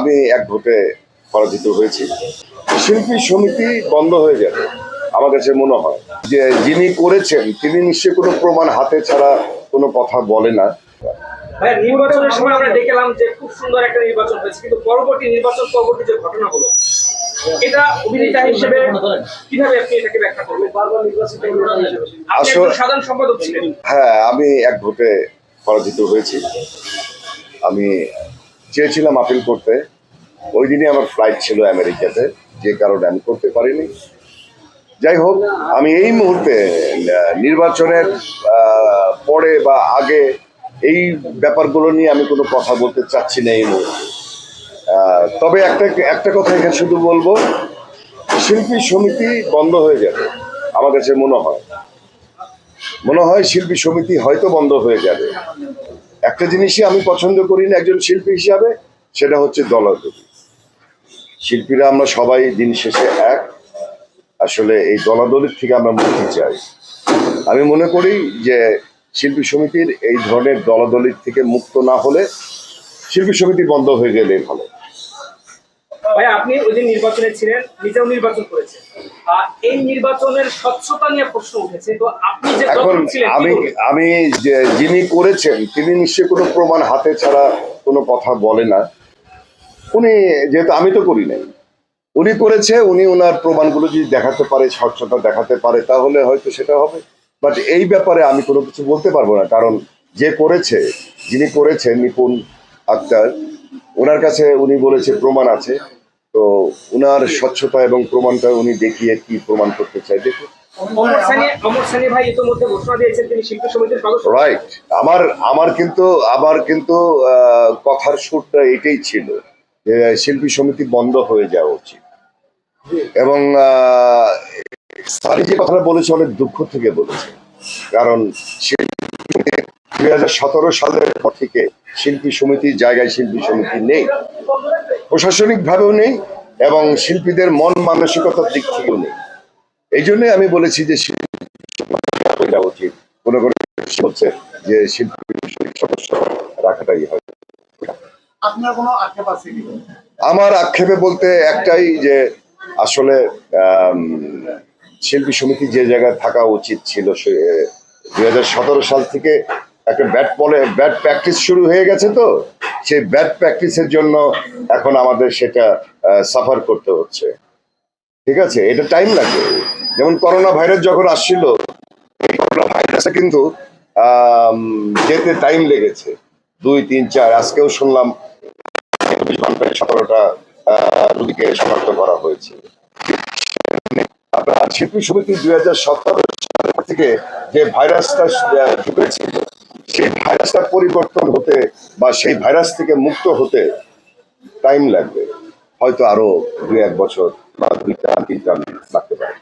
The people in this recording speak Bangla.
আমি এক ভোটে পরাজিত হয়েছি। শিল্পী সমিতি বন্ধ হয়ে যাবে আমার কাছে মনে হয় যে যিনি করেছেন তিনি নিশ্চয়ই কোনো প্রমাণ হাতে ছাড়া কোনো কথা বলে না। নির্বাচনের সময় আমরা দেখলাম যে খুব সুন্দর একটা নির্বাচন হয়েছে কিন্তু পরবর্তী নির্বাচন পরবর্তী যে ঘটনা হলো এটা অভিনেতা হিসেবে কীভাবে আপনি এটাকে ব্যাখ্যা করবেন? বারবার নির্বাচিত অভিনেতা হিসেবে। আপনি আসলে- সাধারণ সম্পাদক ছিলেন। হ্যাঁ আমি এক ভোটে পরাজিত হয়েছি। আমি চেয়েছিলাম আপিল করতে। ওই দিনই আমার ফ্লাইট ছিল আমেরিকাতে, যে কারণে আমি করতে পারিনি। যাই হোক, আমি এই মুহূর্তে নির্বাচনের পরে বা আগে এই ব্যাপারগুলো নিয়ে আমি কোনো কথা বলতে চাচ্ছি না এই মুহূর্তে। তবে একটা একটা কথা এখানে শুধু বলব, শিল্পী সমিতি বন্ধ হয়ে যাবে, আমার কাছে মনে হয়। মনে হয় শিল্পী সমিতি হয়তো বন্ধ হয়ে যাবে। একটা জিনিসই আমি পছন্দ করি না একজন শিল্পী হিসাবে, সেটা হচ্ছে দলাদলি শিল্পীরা আমরা সবাই দিন শেষে এক। আসলে এই দলাদলির থেকে আমরা মুক্তি চাই। আমি মনে করি যে শিল্পী সমিতির এই ধরনের দলাদলির থেকে মুক্ত না হলে শিল্পী সমিতি বন্ধ হয়ে গেলে ভালো। ভাই আপনি ওই দিন নির্বাচনে ছিলেন নিজেও নির্বাচন করেছেন। এই নির্বাচনের স্বচ্ছতা নিয়ে প্রশ্ন উঠেছে। তো আপনি যে এখন আমি আমি যে যিনি করেছেন তিনি নিশ্চয়ই কোনো প্রমাণ হাতে ছাড়া কোনো কথা বলে না। উনি যেহেতু আমি তো করি নাই। উনি করেছে উনি ওনার প্রমাণগুলো যদি দেখাতে পারে স্বচ্ছতা দেখাতে পারে তাহলে হয়তো সেটা হবে। বাট এই ব্যাপারে আমি কোনো কিছু বলতে পারব না কারণ যে করেছে যিনি করেছেন নিপুণ আক্তার ওনার কাছে উনি বলেছে প্রমাণ আছে। তো উনার স্বচ্ছতা এবং প্রমাণটা উনি দেখিয়ে কি প্রমাণ করতে চাই দেখুন। শিল্পী রাইট আমার আমার কিন্তু আমার কিন্তু আহ, কথার সুরটা এটাই ছিল যে শিল্পী সমিতি বন্ধ হয়ে যাওয়া উচিত। এবং স্যার যে কথাটা বলেছে অনেক দুঃখ থেকে বলেছে। কারণ দুই হাজার সতেরো সালের পর থেকে শিল্পী সমিতির জায়গায় শিল্পী সমিতি নেই। প্রশাসনিক ভাবেও নেই এবং শিল্পীদের মন মানসিকতার দিক থেকেও নেই। এই জন্যই আমি বলেছি যে উচিত। কোনো কোনো হচ্ছে যে শিল্পী সদস্য রাখাটাই হয়। আমার আক্ষেপে বলতে একটাই যে আসলে শিল্পী সমিতি যে জায়গায় থাকা উচিত ছিল সে দুই হাজার সতেরো সাল থেকে একটা ব্যাট বলে ব্যাট প্র্যাকটিস শুরু হয়ে গেছে তো? সেই ব্যাট প্র্যাকটিসের জন্য এখন আমাদের সেটা সাফার করতে হচ্ছে। ঠিক আছে? এটা টাইম লাগবে যেমন করোনা ভাইরাস যখন আসছিল, এই করোনা ভাইরাসে কিন্তু যেতে টাইম লেগেছে। দুই, তিন, চার, আজকেও শুনলাম চব্বিশ ঘন্টায় সতেরোটা রোগীকে শনাক্ত করা হয়েছে। আপনার শিল্পী সমিতি দুই হাজার সতেরো থেকে যে ভাইরাসটা ঢুকেছিল সেই ভাইরাসটা পরিবর্তন হতে বা সেই ভাইরাস থেকে মুক্ত হতে টাইম লাগবে। হয়তো আরও দু এক বছর বা দুইটা তিনটা লাগতে পারে।